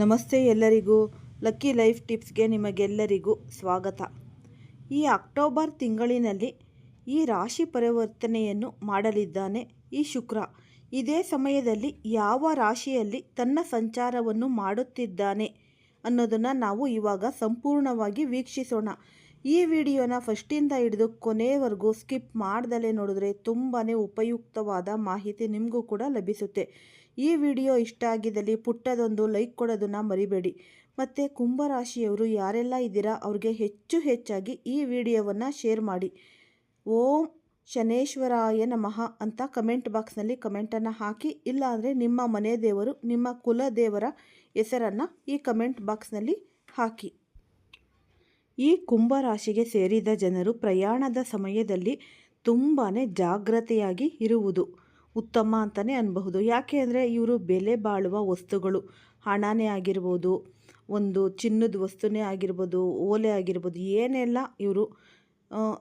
ನಮಸ್ತೆ ಎಲ್ಲರಿಗೂ. Lucky life ಟಿಪ್ಸ್ಗೆ ನಿಮಗೆಲ್ಲರಿಗೂ ಸ್ವಾಗತ. ಈ ಅಕ್ಟೋಬರ್ ತಿಂಗಳಿನಲ್ಲಿ ಈ ರಾಶಿ ಪರಿವರ್ತನೆಯನ್ನು ಮಾಡಲಿದ್ದಾನೆ ಈ ಶುಕ್ರ. ಇದೇ ಸಮಯದಲ್ಲಿ ಯಾವ ರಾಶಿಯಲ್ಲಿ ತನ್ನ ಸಂಚಾರವನ್ನು ಮಾಡುತ್ತಿದ್ದಾನೆ ಅನ್ನೋದನ್ನು ನಾವು ಇವಾಗ ಸಂಪೂರ್ಣವಾಗಿ ವೀಕ್ಷಿಸೋಣ. ಈ ವಿಡಿಯೋನ ಫಸ್ಟಿಂದ ಹಿಡಿದು ಕೊನೆಯವರೆಗೂ ಸ್ಕಿಪ್ ಮಾಡ್ದಲೇ ನೋಡಿದ್ರೆ ತುಂಬಾ ಉಪಯುಕ್ತವಾದ ಮಾಹಿತಿ ನಿಮಗೂ ಕೂಡ ಲಭಿಸುತ್ತೆ. ಈ ವಿಡಿಯೋ ಇಷ್ಟ ಆಗಿದ್ದಲ್ಲಿ ಪುಟ್ಟದೊಂದು ಲೈಕ್ ಕೊಡೋದನ್ನು ಮರಿಬೇಡಿ. ಮತ್ತು ಕುಂಭರಾಶಿಯವರು ಯಾರೆಲ್ಲ ಇದ್ದೀರಾ, ಅವ್ರಿಗೆ ಹೆಚ್ಚು ಹೆಚ್ಚಾಗಿ ಈ ವಿಡಿಯೋವನ್ನು ಶೇರ್ ಮಾಡಿ. ಓಂ ಶನೇಶ್ವರಾಯ ನಮಃ ಅಂತ ಕಮೆಂಟ್ ಬಾಕ್ಸ್ನಲ್ಲಿ ಕಮೆಂಟನ್ನು ಹಾಕಿ, ಇಲ್ಲಾಂದರೆ ನಿಮ್ಮ ಮನೆ ದೇವರು, ನಿಮ್ಮ ಕುಲದೇವರ ಹೆಸರನ್ನು ಈ ಕಮೆಂಟ್ ಬಾಕ್ಸ್ನಲ್ಲಿ ಹಾಕಿ. ಈ ಕುಂಭರಾಶಿಗೆ ಸೇರಿದ ಜನರು ಪ್ರಯಾಣದ ಸಮಯದಲ್ಲಿ ತುಂಬಾ ಜಾಗ್ರತೆಯಾಗಿ ಇರುವುದು. ಉತ್ತಮ ಅಂತಲೇ ಅನ್ಬಹುದು. ಯಾಕೆ ಅಂದರೆ ಇವರು ಬೆಲೆ ಬಾಳುವ ವಸ್ತುಗಳು. ಹಣನೇ ಆಗಿರ್ಬೋದು, ಒಂದು ಚಿನ್ನದ ವಸ್ತುನೇ ಆಗಿರ್ಬೋದು, ಓಲೆ ಆಗಿರ್ಬೋದು, ಏನೆಲ್ಲ ಇವರು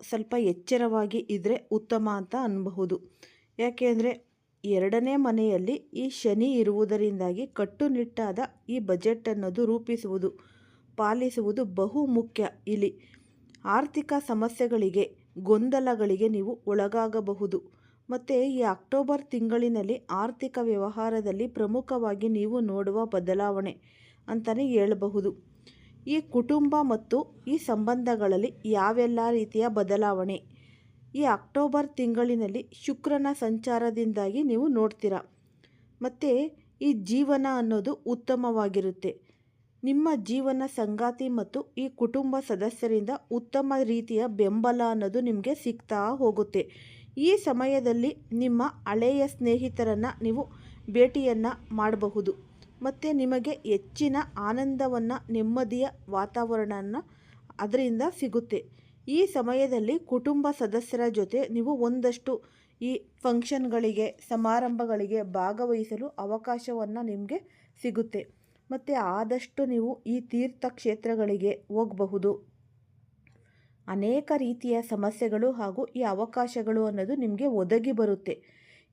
ಸ್ವಲ್ಪ ಎಚ್ಚರವಾಗಿ ಇದ್ದರೆ ಉತ್ತಮ ಅಂತ ಅನ್ಬಹುದು. ಯಾಕೆ ಅಂದರೆ ಎರಡನೇ ಮನೆಯಲ್ಲಿ ಈ ಶನಿ ಇರುವುದರಿಂದಾಗಿ ಕಟ್ಟುನಿಟ್ಟಾದ ಈ ಬಜೆಟ್ ಅನ್ನೋದು ರೂಪಿಸುವುದು, ಪಾಲಿಸುವುದು ಬಹು ಮುಖ್ಯ ಇಲ್ಲಿ. ಆರ್ಥಿಕ ಸಮಸ್ಯೆಗಳಿಗೆ, ಗೊಂದಲಗಳಿಗೆ ನೀವು ಒಳಗಾಗಬಹುದು. ಮತ್ತು ಈ ಅಕ್ಟೋಬರ್ ತಿಂಗಳಿನಲ್ಲಿ ಆರ್ಥಿಕ ವ್ಯವಹಾರದಲ್ಲಿ ಪ್ರಮುಖವಾಗಿ ನೀವು ನೋಡುವ ಬದಲಾವಣೆ ಅಂತಲೇ ಹೇಳಬಹುದು. ಈ ಕುಟುಂಬ ಮತ್ತು ಈ ಸಂಬಂಧಗಳಲ್ಲಿ ಯಾವೆಲ್ಲ ರೀತಿಯ ಬದಲಾವಣೆ? ಈ ಅಕ್ಟೋಬರ್ ತಿಂಗಳಿನಲ್ಲಿ ಶುಕ್ರನ ಸಂಚಾರದಿಂದಾಗಿ ನೀವು ನೋಡ್ತೀರಾ? ಮತ್ತು ಈ ಜೀವನ ಅನ್ನೋದು ಉತ್ತಮವಾಗಿರುತ್ತೆ. ನಿಮ್ಮ ಜೀವನ ಸಂಗಾತಿ ಮತ್ತು ಈ ಕುಟುಂಬ ಸದಸ್ಯರಿಂದ ಉತ್ತಮ ರೀತಿಯ ಬೆಂಬಲ ಅನ್ನೋದು ನಿಮಗೆ ಸಿಗ್ತಾ ಹೋಗುತ್ತೆ. ಈ ಸಮಯದಲ್ಲಿ ನಿಮ್ಮ ಹಳೆಯ ಸ್ನೇಹಿತರನ್ನು ನೀವು ಭೇಟಿಯನ್ನು ಮಾಡಬಹುದು. ಮತ್ತು ನಿಮಗೆ ಹೆಚ್ಚಿನ ಆನಂದವನ್ನು, ನೆಮ್ಮದಿಯ ವಾತಾವರಣನ ಅದರಿಂದ ಸಿಗುತ್ತೆ. ಈ ಸಮಯದಲ್ಲಿ ಕುಟುಂಬ ಸದಸ್ಯರ ಜೊತೆ ನೀವು ಒಂದಷ್ಟು ಈ ಫಂಕ್ಷನ್ಗಳಿಗೆ, ಸಮಾರಂಭಗಳಿಗೆ ಭಾಗವಹಿಸಲು ಅವಕಾಶವನ್ನು ನಿಮಗೆ ಸಿಗುತ್ತೆ. ಮತ್ತು ಆದಷ್ಟು ನೀವು ಈ ತೀರ್ಥಕ್ಷೇತ್ರಗಳಿಗೆ ಹೋಗಬಹುದು. ಅನೇಕ ರೀತಿಯ ಸಮಸ್ಯೆಗಳು ಹಾಗೂ ಈ ಅವಕಾಶಗಳು ಅನ್ನೋದು ನಿಮಗೆ ಒದಗಿ ಬರುತ್ತೆ.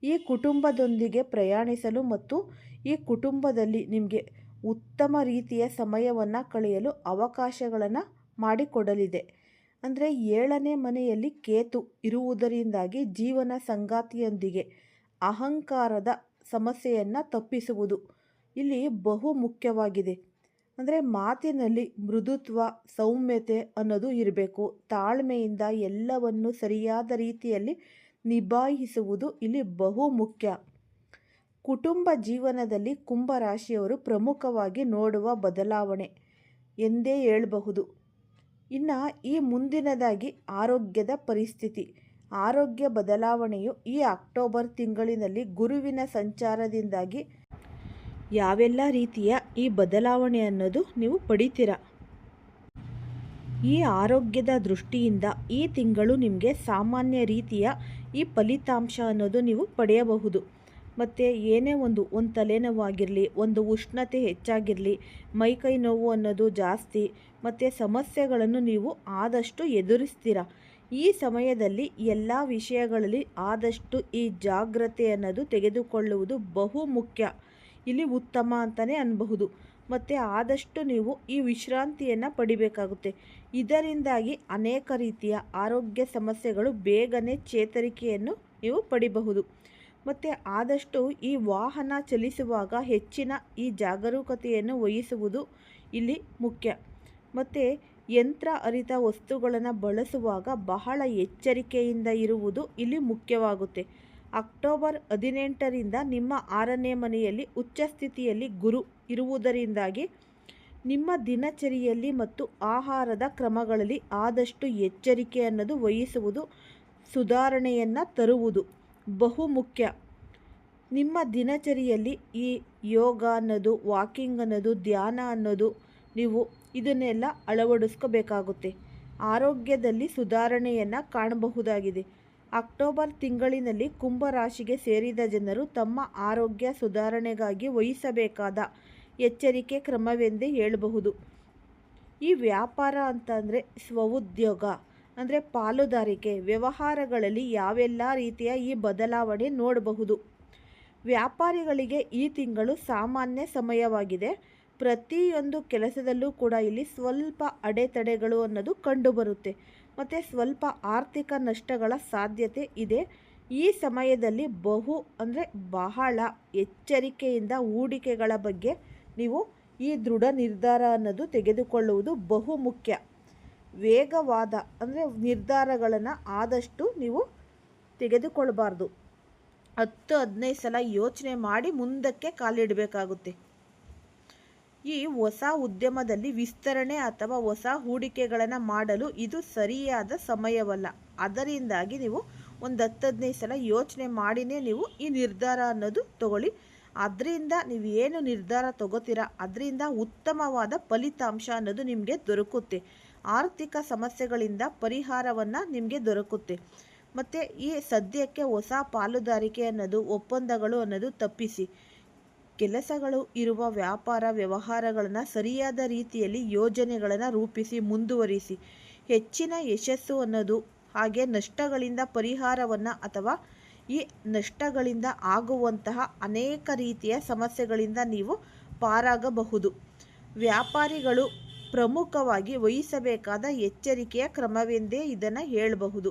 ಈ ಕುಟುಂಬದೊಂದಿಗೆ ಪ್ರಯಾಣಿಸಲು ಮತ್ತು ಈ ಕುಟುಂಬದಲ್ಲಿ ನಿಮಗೆ ಉತ್ತಮ ರೀತಿಯ ಸಮಯವನ್ನು ಕಳೆಯಲು ಅವಕಾಶಗಳನ್ನು ಮಾಡಿಕೊಡಲಿದೆ. ಅಂದರೆ ಏಳನೇ ಮನೆಯಲ್ಲಿ ಕೇತು ಇರುವುದರಿಂದಾಗಿ ಜೀವನ ಸಂಗಾತಿಯೊಂದಿಗೆ ಅಹಂಕಾರದ ಸಮಸ್ಯೆಯನ್ನು ತಪ್ಪಿಸುವುದು ಇಲ್ಲಿ ಬಹು ಮುಖ್ಯವಾಗಿದೆ. ಅಂದರೆ ಮಾತಿನಲ್ಲಿ ಮೃದುತ್ವ, ಸೌಮ್ಯತೆ ಅನ್ನೋದು ಇರಬೇಕು. ತಾಳ್ಮೆಯಿಂದ ಎಲ್ಲವನ್ನು ಸರಿಯಾದ ರೀತಿಯಲ್ಲಿ ನಿಭಾಯಿಸುವುದು ಇಲ್ಲಿ ಬಹು ಮುಖ್ಯ. ಕುಟುಂಬ ಜೀವನದಲ್ಲಿ ಕುಂಭರಾಶಿಯವರು ಪ್ರಮುಖವಾಗಿ ನೋಡುವ ಬದಲಾವಣೆ ಎಂದೇ ಹೇಳಬಹುದು. ಇನ್ನು ಈ ಮುಂದಿನದಾಗಿ ಆರೋಗ್ಯದ ಪರಿಸ್ಥಿತಿ. ಆರೋಗ್ಯ ಬದಲಾವಣೆಯು ಈ ಅಕ್ಟೋಬರ್ ತಿಂಗಳಿನಲ್ಲಿ ಗುರುವಿನ ಸಂಚಾರದಿಂದಾಗಿ ಯಾವೆಲ್ಲ ರೀತಿಯ ಈ ಬದಲಾವಣೆ ಅನ್ನೋದು ನೀವು ಪಡಿತೀರ? ಈ ಆರೋಗ್ಯದ ದೃಷ್ಟಿಯಿಂದ ಈ ತಿಂಗಳು ನಿಮಗೆ ಸಾಮಾನ್ಯ ರೀತಿಯ ಈ ಫಲಿತಾಂಶ ಅನ್ನೋದು ನೀವು ಪಡೆಯಬಹುದು. ಮತ್ತು ಏನೇ ಒಂದು ಒಂದು ತಲೆನೋವಾಗಿರಲಿ, ಒಂದು ಉಷ್ಣತೆ ಹೆಚ್ಚಾಗಿರಲಿ ಮೈಕೈ ನೋವು ಅನ್ನೋದು ಜಾಸ್ತಿ, ಮತ್ತು ಸಮಸ್ಯೆಗಳನ್ನು ನೀವು ಆದಷ್ಟು ಎದುರಿಸ್ತೀರ. ಈ ಸಮಯದಲ್ಲಿ ಎಲ್ಲ ವಿಷಯಗಳಲ್ಲಿ ಆದಷ್ಟು ಈ ಜಾಗ್ರತೆ ಅನ್ನೋದು ತೆಗೆದುಕೊಳ್ಳುವುದು ಬಹು ಮುಖ್ಯ. ಇಲ್ಲಿ ಉತ್ತಮ ಅಂತಲೇ ಅನ್ಬಹುದು. ಮತ್ತು ಆದಷ್ಟು ನೀವು ಈ ವಿಶ್ರಾಂತಿಯನ್ನು ಪಡಿಬೇಕಾಗುತ್ತೆ. ಇದರಿಂದಾಗಿ ಅನೇಕ ರೀತಿಯ ಆರೋಗ್ಯ ಸಮಸ್ಯೆಗಳು ಬೇಗನೆ ಚೇತರಿಕೆಯನ್ನು ನೀವು ಪಡಿಬಹುದು. ಮತ್ತು ಆದಷ್ಟು ಈ ವಾಹನ ಚಲಿಸುವಾಗ ಹೆಚ್ಚಿನ ಈ ಜಾಗರೂಕತೆಯನ್ನು ವಹಿಸುವುದು ಇಲ್ಲಿ ಮುಖ್ಯ. ಮತ್ತು ಯಂತ್ರ ಅರಿತ ವಸ್ತುಗಳನ್ನು ಬಳಸುವಾಗ ಬಹಳ ಎಚ್ಚರಿಕೆಯಿಂದ ಇರುವುದು ಇಲ್ಲಿ ಮುಖ್ಯವಾಗುತ್ತೆ. ಅಕ್ಟೋಬರ್ ಹದಿನೆಂಟರಿಂದ ನಿಮ್ಮ ಆರನೇ ಮನೆಯಲ್ಲಿ ಉಚ್ಚ ಸ್ಥಿತಿಯಲ್ಲಿ ಗುರು ಇರುವುದರಿಂದಾಗಿ ನಿಮ್ಮ ದಿನಚರಿಯಲ್ಲಿ ಮತ್ತು ಆಹಾರದ ಕ್ರಮಗಳಲ್ಲಿ ಆದಷ್ಟು ಎಚ್ಚರಿಕೆ ಅನ್ನೋದು ವಹಿಸುವುದು ಸುಧಾರಣೆಯನ್ನು ತರುವುದು. ಬಹು ಮುಖ್ಯ. ನಿಮ್ಮ ದಿನಚರಿಯಲ್ಲಿ ಈ ಯೋಗ ಅನ್ನೋದು, ವಾಕಿಂಗ್ ಅನ್ನೋದು, ಧ್ಯಾನ ಅನ್ನೋದು ನೀವು ಇದನ್ನೆಲ್ಲ ಅಳವಡಿಸ್ಕೋಬೇಕಾಗುತ್ತೆ. ಆರೋಗ್ಯದಲ್ಲಿ ಸುಧಾರಣೆಯನ್ನು ಕಾಣಬಹುದಾಗಿದೆ. ಅಕ್ಟೋಬರ್ ತಿಂಗಳಿನಲ್ಲಿ ಕುಂಭ ರಾಶಿಗೆ ಸೇರಿದ ಜನರು ತಮ್ಮ ಆರೋಗ್ಯ ಸುಧಾರಣೆಗಾಗಿ ವಹಿಸಬೇಕಾದ ಎಚ್ಚರಿಕೆ ಕ್ರಮವೆಂದೇ ಹೇಳಬಹುದು. ಈ ವ್ಯಾಪಾರ ಅಂತಂದರೆ ಸ್ವಉದ್ಯೋಗ, ಅಂದರೆ ಪಾಲುದಾರಿಕೆ, ವ್ಯವಹಾರಗಳಲ್ಲಿ ಯಾವೆಲ್ಲ ರೀತಿಯ ಈ ಬದಲಾವಣೆ ನೋಡಬಹುದು. ವ್ಯಾಪಾರಿಗಳಿಗೆ ಈ ತಿಂಗಳು ಸಾಮಾನ್ಯ ಸಮಯವಾಗಿದೆ. ಪ್ರತಿಯೊಂದು ಕೆಲಸದಲ್ಲೂ ಕೂಡ ಇಲ್ಲಿ ಸ್ವಲ್ಪ ಅಡೆತಡೆಗಳು ಅನ್ನೋದು ಕಂಡುಬರುತ್ತೆ. ಮತ್ತು ಸ್ವಲ್ಪ ಆರ್ಥಿಕ ನಷ್ಟಗಳ ಸಾಧ್ಯತೆ ಇದೆ. ಈ ಸಮಯದಲ್ಲಿ ಬಹು ಅಂದರೆ ಬಹಳ ಎಚ್ಚರಿಕೆಯಿಂದ ಹೂಡಿಕೆಗಳ ಬಗ್ಗೆ ನೀವು ಈ ದೃಢ ನಿರ್ಧಾರ ಅನ್ನೋದು ತೆಗೆದುಕೊಳ್ಳುವುದು ಬಹು ಮುಖ್ಯ. ವೇಗವಾದ ಅಂದರೆ ನಿರ್ಧಾರಗಳನ್ನು ಆದಷ್ಟು ನೀವು ತೆಗೆದುಕೊಳ್ಬಾರ್ದು. ಹತ್ತು ಹದಿನೈದು ಸಲ ಯೋಚನೆ ಮಾಡಿ ಮುಂದಕ್ಕೆ ಕಾಲಿಡಬೇಕಾಗುತ್ತೆ. ಈ ಹೊಸ ಉದ್ಯಮದಲ್ಲಿ ವಿಸ್ತರಣೆ ಅಥವಾ ಹೊಸ ಹೂಡಿಕೆಗಳನ್ನು ಮಾಡಲು ಇದು ಸರಿಯಾದ ಸಮಯವಲ್ಲ. ಅದರಿಂದಾಗಿ ನೀವು ಒಂದು ಹತ್ತು ಹದಿನೈದು ಸಲ ಯೋಚನೆ ಮಾಡಿನೇ ನೀವು ಈ ನಿರ್ಧಾರ ಅನ್ನೋದು ತಗೊಳ್ಳಿ. ಅದರಿಂದ ನೀವು ಏನು ನಿರ್ಧಾರ ತಗೋತೀರಾ? ಅದರಿಂದ ಉತ್ತಮವಾದ ಫಲಿತಾಂಶ ಅನ್ನೋದು ನಿಮಗೆ ದೊರಕುತ್ತೆ. ಆರ್ಥಿಕ ಸಮಸ್ಯೆಗಳಿಂದ ಪರಿಹಾರವನ್ನು ನಿಮಗೆ ದೊರಕುತ್ತೆ. ಮತ್ತು ಈ ಸದ್ಯಕ್ಕೆ ಹೊಸ ಪಾಲುದಾರಿಕೆ ಅನ್ನೋದು, ಒಪ್ಪಂದಗಳು ಅನ್ನೋದು ತಪ್ಪಿಸಿ. ಕೆಲಸಗಳು ಇರುವ ವ್ಯಾಪಾರ ವ್ಯವಹಾರಗಳನ್ನು ಸರಿಯಾದ ರೀತಿಯಲ್ಲಿ ಯೋಜನೆಗಳನ್ನು ರೂಪಿಸಿ ಮುಂದುವರಿಸಿ. ಹೆಚ್ಚಿನ ಯಶಸ್ಸು ಅನ್ನೋದು ಹಾಗೆ ನಷ್ಟಗಳಿಂದ ಪರಿಹಾರವನ್ನು ಅಥವಾ ಈ ನಷ್ಟಗಳಿಂದ ಆಗುವಂತಹ ಅನೇಕ ರೀತಿಯ ಸಮಸ್ಯೆಗಳಿಂದ ನೀವು ಪಾರಾಗಬಹುದು. ವ್ಯಾಪಾರಿಗಳು ಪ್ರಮುಖವಾಗಿ ವಹಿಸಬೇಕಾದ ಎಚ್ಚರಿಕೆಯ ಕ್ರಮವೆಂದೇ ಇದನ್ನು ಹೇಳಬಹುದು.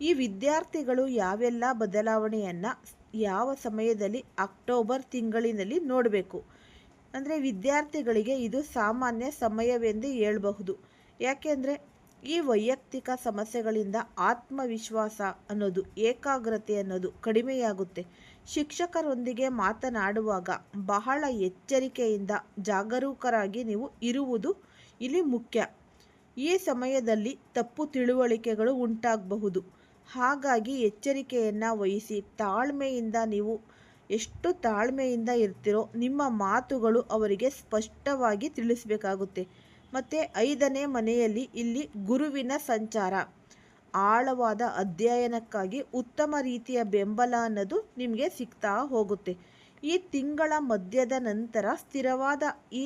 ಈ ವಿದ್ಯಾರ್ಥಿಗಳು ಯಾವೆಲ್ಲ ಬದಲಾವಣೆಯನ್ನು ಯಾವ ಸಮಯದಲ್ಲಿ ಅಕ್ಟೋಬರ್ ತಿಂಗಳಿನಲ್ಲಿ ನೋಡಬೇಕು? ಅಂದರೆ ವಿದ್ಯಾರ್ಥಿಗಳಿಗೆ ಇದು ಸಾಮಾನ್ಯ ಸಮಯವೆಂದು ಹೇಳಬಹುದು. ಯಾಕೆಂದರೆ ಈ ವೈಯಕ್ತಿಕ ಸಮಸ್ಯೆಗಳಿಂದ ಆತ್ಮವಿಶ್ವಾಸ ಅನ್ನೋದು, ಏಕಾಗ್ರತೆ ಅನ್ನೋದು ಕಡಿಮೆಯಾಗುತ್ತೆ. ಶಿಕ್ಷಕರೊಂದಿಗೆ ಮಾತನಾಡುವಾಗ ಬಹಳ ಎಚ್ಚರಿಕೆಯಿಂದ ಜಾಗರೂಕರಾಗಿ ನೀವು ಇರುವುದು ಇಲ್ಲಿ ಮುಖ್ಯ. ಈ ಸಮಯದಲ್ಲಿ ತಪ್ಪು ತಿಳುವಳಿಕೆಗಳು ಉಂಟಾಗಬಹುದು. ಹಾಗಾಗಿ ಎಚ್ಚರಿಕೆಯನ್ನು ವಹಿಸಿ. ತಾಳ್ಮೆಯಿಂದ ನೀವು ಎಷ್ಟು ತಾಳ್ಮೆಯಿಂದ ಇರ್ತೀರೋ ನಿಮ್ಮ ಮಾತುಗಳು ಅವರಿಗೆ ಸ್ಪಷ್ಟವಾಗಿ ತಿಳಿಸಬೇಕಾಗುತ್ತೆ. ಮತ್ತು ಐದನೇ ಮನೆಯಲ್ಲಿ ಇಲ್ಲಿ ಗುರುವಿನ ಸಂಚಾರ. ಆಳವಾದ ಅಧ್ಯಯನಕ್ಕಾಗಿ ಉತ್ತಮ ರೀತಿಯ ಬೆಂಬಲ ಅನ್ನೋದು ನಿಮಗೆ ಸಿಗ್ತಾ ಹೋಗುತ್ತೆ. ಈ ತಿಂಗಳ ಮಧ್ಯದ ನಂತರ ಸ್ಥಿರವಾದ ಈ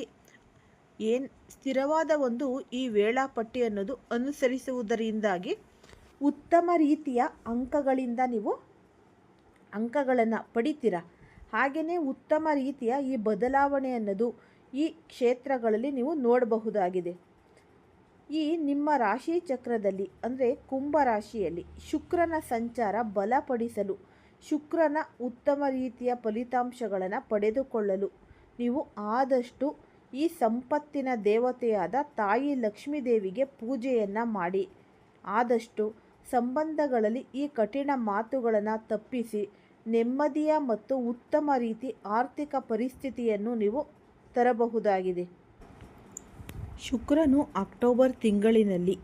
ಏನು ಸ್ಥಿರವಾದ ಒಂದು ಈ ವೇಳಾಪಟ್ಟಿ ಅನ್ನೋದು ಅನುಸರಿಸುವುದರಿಂದಾಗಿ ಉತ್ತಮ ರೀತಿಯ ಅಂಕಗಳಿಂದ ನೀವು ಅಂಕಗಳನ್ನು ಪಡಿತೀರ. ಹಾಗೆಯೇ ಉತ್ತಮ ರೀತಿಯ ಈ ಬದಲಾವಣೆ ಅನ್ನೋದು ಈ ಕ್ಷೇತ್ರಗಳಲ್ಲಿ ನೀವು ನೋಡಬಹುದಾಗಿದೆ. ಈ ನಿಮ್ಮ ರಾಶಿ ಚಕ್ರದಲ್ಲಿ, ಅಂದರೆ ಕುಂಭ ರಾಶಿಯಲ್ಲಿ ಶುಕ್ರನ ಸಂಚಾರ ಬಲಪಡಿಸಲು, ಶುಕ್ರನ ಉತ್ತಮ ರೀತಿಯ ಫಲಿತಾಂಶಗಳನ್ನು ಪಡೆದುಕೊಳ್ಳಲು ನೀವು ಆದಷ್ಟು ಈ ಸಂಪತ್ತಿನ ದೇವತೆಯಾದ ತಾಯಿ ಲಕ್ಷ್ಮೀ ದೇವಿಗೆ ಪೂಜೆಯನ್ನು ಮಾಡಿ. ಆದಷ್ಟು ಸಂಬಂಧಗಳಲ್ಲಿ ಈ ಕಠಿಣ ಮಾತುಗಳನ್ನು ತಪ್ಪಿಸಿ ನೆಮ್ಮದಿಯ ಮತ್ತು ಉತ್ತಮ ರೀತಿ ಆರ್ಥಿಕ ಪರಿಸ್ಥಿತಿಯನ್ನು ನೀವು ತರಬಹುದಾಗಿದೆ. ಶುಕ್ರನು ಅಕ್ಟೋಬರ್ ತಿಂಗಳಿನಲ್ಲಿ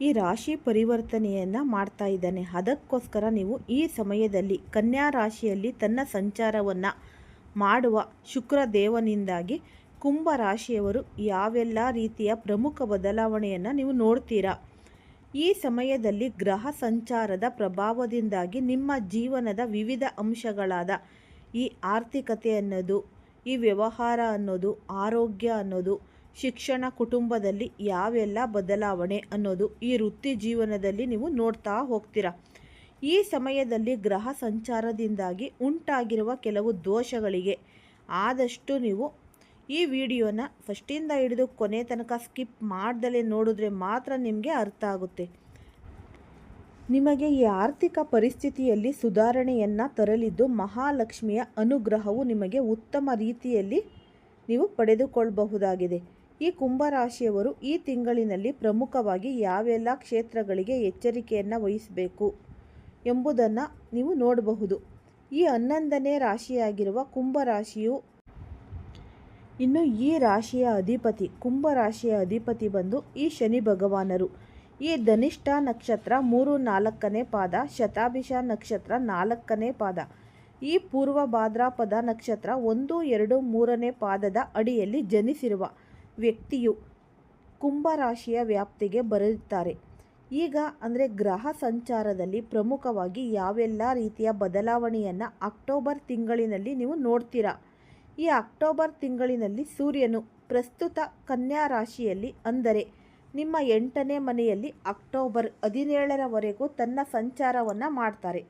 ಈ ರಾಶಿ ಪರಿವರ್ತನೆಯನ್ನು ಮಾಡ್ತಾ ಇದ್ದಾನೆ. ಅದಕ್ಕೋಸ್ಕರ ನೀವು ಈ ಸಮಯದಲ್ಲಿ ಕನ್ಯಾ ರಾಶಿಯಲ್ಲಿ ತನ್ನ ಸಂಚಾರವನ್ನು ಮಾಡುವ ಶುಕ್ರ ದೇವನಿಂದಾಗಿ ಕುಂಭ ರಾಶಿಯವರು ಯಾವೆಲ್ಲ ರೀತಿಯ ಪ್ರಮುಖ ಬದಲಾವಣೆಯನ್ನು ನೀವು ನೋಡ್ತೀರಾ? ಈ ಸಮಯದಲ್ಲಿ ಗ್ರಹ ಸಂಚಾರದ ಪ್ರಭಾವದಿಂದಾಗಿ ನಿಮ್ಮ ಜೀವನದ ವಿವಿಧ ಅಂಶಗಳಾದ ಈ ಆರ್ಥಿಕತೆ ಅನ್ನೋದು, ಈ ವ್ಯವಹಾರ ಅನ್ನೋದು, ಆರೋಗ್ಯ ಅನ್ನೋದು, ಶಿಕ್ಷಣ ಕುಟುಂಬದಲ್ಲಿ ಯಾವೆಲ್ಲ ಬದಲಾವಣೆ ಅನ್ನೋದು ಈ ವೃತ್ತಿ ಜೀವನದಲ್ಲಿ ನೀವು ನೋಡ್ತಾ ಹೋಗ್ತೀರಾ? ಈ ಸಮಯದಲ್ಲಿ ಗ್ರಹ ಸಂಚಾರದಿಂದಾಗಿ ಉಂಟಾಗಿರುವ ಕೆಲವು ದೋಷಗಳಿಗೆ ಆದಷ್ಟು ನೀವು ಈ ವಿಡಿಯೋನ ಫಸ್ಟಿಂದ ಹಿಡಿದು ಕೊನೆ ತನಕ ಸ್ಕಿಪ್ ಮಾಡ್ದಲೇ ನೋಡಿದ್ರೆ ಮಾತ್ರ ನಿಮಗೆ ಅರ್ಥ ಆಗುತ್ತೆ. ನಿಮಗೆ ಈ ಆರ್ಥಿಕ ಪರಿಸ್ಥಿತಿಯಲ್ಲಿ ಸುಧಾರಣೆಯನ್ನು ತರಲಿದ್ದು ಮಹಾಲಕ್ಷ್ಮಿಯ ಅನುಗ್ರಹವು ನಿಮಗೆ ಉತ್ತಮ ರೀತಿಯಲ್ಲಿ ನೀವು ಪಡೆದುಕೊಳ್ಳಬಹುದಾಗಿದೆ ಈ ಕುಂಭರಾಶಿಯವರು ಈ ತಿಂಗಳಿನಲ್ಲಿ ಪ್ರಮುಖವಾಗಿ ಯಾವೆಲ್ಲ ಕ್ಷೇತ್ರಗಳಿಗೆ ಎಚ್ಚರಿಕೆಯನ್ನು ವಹಿಸಬೇಕು ಎಂಬುದನ್ನು ನೀವು ನೋಡಬಹುದು. ಈ ಹನ್ನೊಂದನೇ ರಾಶಿಯಾಗಿರುವ ಕುಂಭರಾಶಿಯು ಇನ್ನು ಈ ರಾಶಿಯ ಅಧಿಪತಿ, ಕುಂಭ ರಾಶಿಯ ಅಧಿಪತಿ ಬಂದು ಈ ಶನಿ ಭಗವಾನರು. ಈ ಧನಿಷ್ಠ ನಕ್ಷತ್ರ ಮೂರು ನಾಲ್ಕನೇ ಪಾದ, ಶತಾಭಿಷ ನಕ್ಷತ್ರ ನಾಲ್ಕನೇ ಪಾದ. ಈ ಪೂರ್ವ ಭಾದ್ರಾಪದ ನಕ್ಷತ್ರ ಒಂದು, ಎರಡು, ಮೂರನೇ ಪಾದದ ಅಡಿಯಲ್ಲಿ ಜನಿಸಿರುವ ವ್ಯಕ್ತಿಯು ಕುಂಭರಾಶಿಯ ವ್ಯಾಪ್ತಿಗೆ ಬರುತ್ತಾರೆ ಈಗ ಅಂದರೆ ಗ್ರಹ ಸಂಚಾರದಲ್ಲಿ ಪ್ರಮುಖವಾಗಿ ಯಾವೆಲ್ಲ ರೀತಿಯ ಬದಲಾವಣೆಯನ್ನು ಅಕ್ಟೋಬರ್ ತಿಂಗಳಿನಲ್ಲಿ ನೀವು ನೋಡ್ತೀರಾ? ಈ ಅಕ್ಟೋಬರ್ ತಿಂಗಳಿನಲ್ಲಿ ಸೂರ್ಯನು ಪ್ರಸ್ತುತ ಕನ್ಯಾ ರಾಶಿಯಲ್ಲಿ ಅಂದರೆ ನಿಮ್ಮ ಎಂಟನೇ ಮನೆಯಲ್ಲಿ ಅಕ್ಟೋಬರ್ ಹದಿನೇಳರವರೆಗೂ ತನ್ನ ಸಂಚಾರವನ್ನು ಮಾಡ್ತಾರೆ.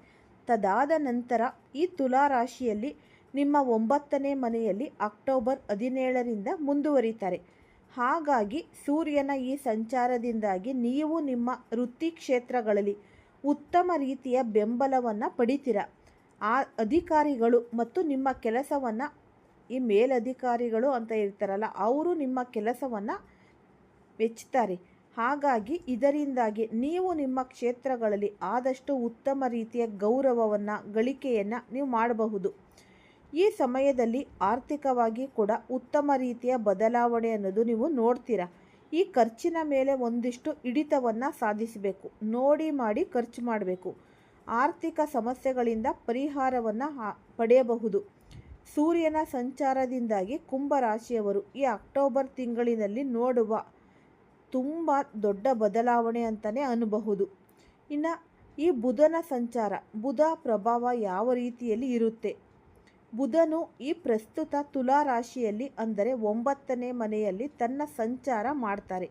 ತದಾದ ನಂತರ ಈ ತುಲಾ ರಾಶಿಯಲ್ಲಿ ನಿಮ್ಮ ಒಂಬತ್ತನೇ ಮನೆಯಲ್ಲಿ ಅಕ್ಟೋಬರ್ ಹದಿನೇಳರಿಂದ ಮುಂದುವರಿತಾರೆ. ಹಾಗಾಗಿ ಸೂರ್ಯನ ಈ ಸಂಚಾರದಿಂದಾಗಿ ನೀವು ನಿಮ್ಮ ವೃತ್ತಿ ಕ್ಷೇತ್ರಗಳಲ್ಲಿ ಉತ್ತಮ ರೀತಿಯ ಬೆಂಬಲವನ್ನು ಪಡಿತೀರ. ಆ ಅಧಿಕಾರಿಗಳು ಮತ್ತು ನಿಮ್ಮ ಕೆಲಸವನ್ನು ಈ ಮೇಲಧಿಕಾರಿಗಳು ಅಂತ ಇರ್ತಾರಲ್ಲ ಅವರು ನಿಮ್ಮ ಕೆಲಸವನ್ನು ಮೆಚ್ಚುತ್ತಾರೆ ಹಾಗಾಗಿ ಇದರಿಂದಾಗಿ ನೀವು ನಿಮ್ಮ ಕ್ಷೇತ್ರಗಳಲ್ಲಿ ಆದಷ್ಟು ಉತ್ತಮ ರೀತಿಯ ಗೌರವವನ್ನು, ಗಳಿಕೆಯನ್ನು ನೀವು ಮಾಡಬಹುದು. ಈ ಸಮಯದಲ್ಲಿ ಆರ್ಥಿಕವಾಗಿ ಕೂಡ ಉತ್ತಮ ರೀತಿಯ ಬದಲಾವಣೆ ಅನ್ನೋದು ನೀವು ನೋಡ್ತೀರಾ? ಈ ಖರ್ಚಿನ ಮೇಲೆ ಒಂದಿಷ್ಟು ಹಿಡಿತವನ್ನು ಸಾಧಿಸಬೇಕು. ನೋಡಿ ಮಾಡಿ ಖರ್ಚು ಮಾಡಬೇಕು. ಆರ್ಥಿಕ ಸಮಸ್ಯೆಗಳಿಂದ ಪರಿಹಾರವನ್ನು ಪಡೆಯಬಹುದು. ಸೂರ್ಯನ ಸಂಚಾರದಿಂದಾಗಿ ಕುಂಭರಾಶಿಯವರು ಈ ಅಕ್ಟೋಬರ್ ತಿಂಗಳಿನಲ್ಲಿ ನೋಡುವ ತುಂಬ ದೊಡ್ಡ ಬದಲಾವಣೆ ಅಂತಲೇ ಅನ್ನಬಹುದು ಇನ್ನು ಈ ಬುಧನ ಸಂಚಾರ, ಬುಧ ಪ್ರಭಾವ ಯಾವ ರೀತಿಯಲ್ಲಿ ಇರುತ್ತೆ? ಬುಧನು ಈ ಪ್ರಸ್ತುತ ತುಲಾ ರಾಶಿಯಲ್ಲಿ ಅಂದರೆ ಒಂಬತ್ತನೇ ಮನೆಯಲ್ಲಿ ತನ್ನ ಸಂಚಾರ ಮಾಡ್ತಾರೆ.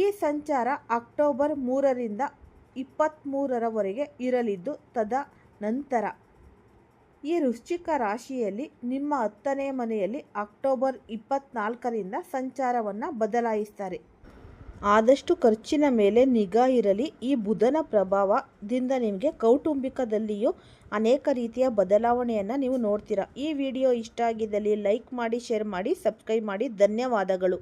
ಈ ಸಂಚಾರ ಅಕ್ಟೋಬರ್ ಮೂರರಿಂದ ಇಪ್ಪತ್ತ್ಮೂರರವರೆಗೆ ಇರಲಿದ್ದು ತದ ನಂತರ ಈ ವೃಶ್ಚಿಕ ರಾಶಿಯಲ್ಲಿ ನಿಮ್ಮ ಹತ್ತನೇ ಮನೆಯಲ್ಲಿ ಅಕ್ಟೋಬರ್ ಇಪ್ಪತ್ನಾಲ್ಕರಿಂದ ಸಂಚಾರವನ್ನು ಬದಲಾಯಿಸ್ತಾರೆ. ಆದಷ್ಟು ಖರ್ಚಿನ ಮೇಲೆ ನಿಗಾ ಇರಲಿ. ಈ ಬುಧನ ಪ್ರಭಾವದಿಂದ ನಿಮಗೆ ಕೌಟುಂಬಿಕದಲ್ಲಿಯೂ ಅನೇಕ ರೀತಿಯ ಬದಲಾವಣೆಯನ್ನು ನೀವು ನೋಡ್ತೀರಾ. ಈ ವಿಡಿಯೋ ಇಷ್ಟ ಆಗಿದ್ದಲ್ಲಿ ಲೈಕ್ ಮಾಡಿ, ಶೇರ್ ಮಾಡಿ, ಸಬ್ಸ್ಕ್ರೈಬ್ ಮಾಡಿ. ಧನ್ಯವಾದಗಳು.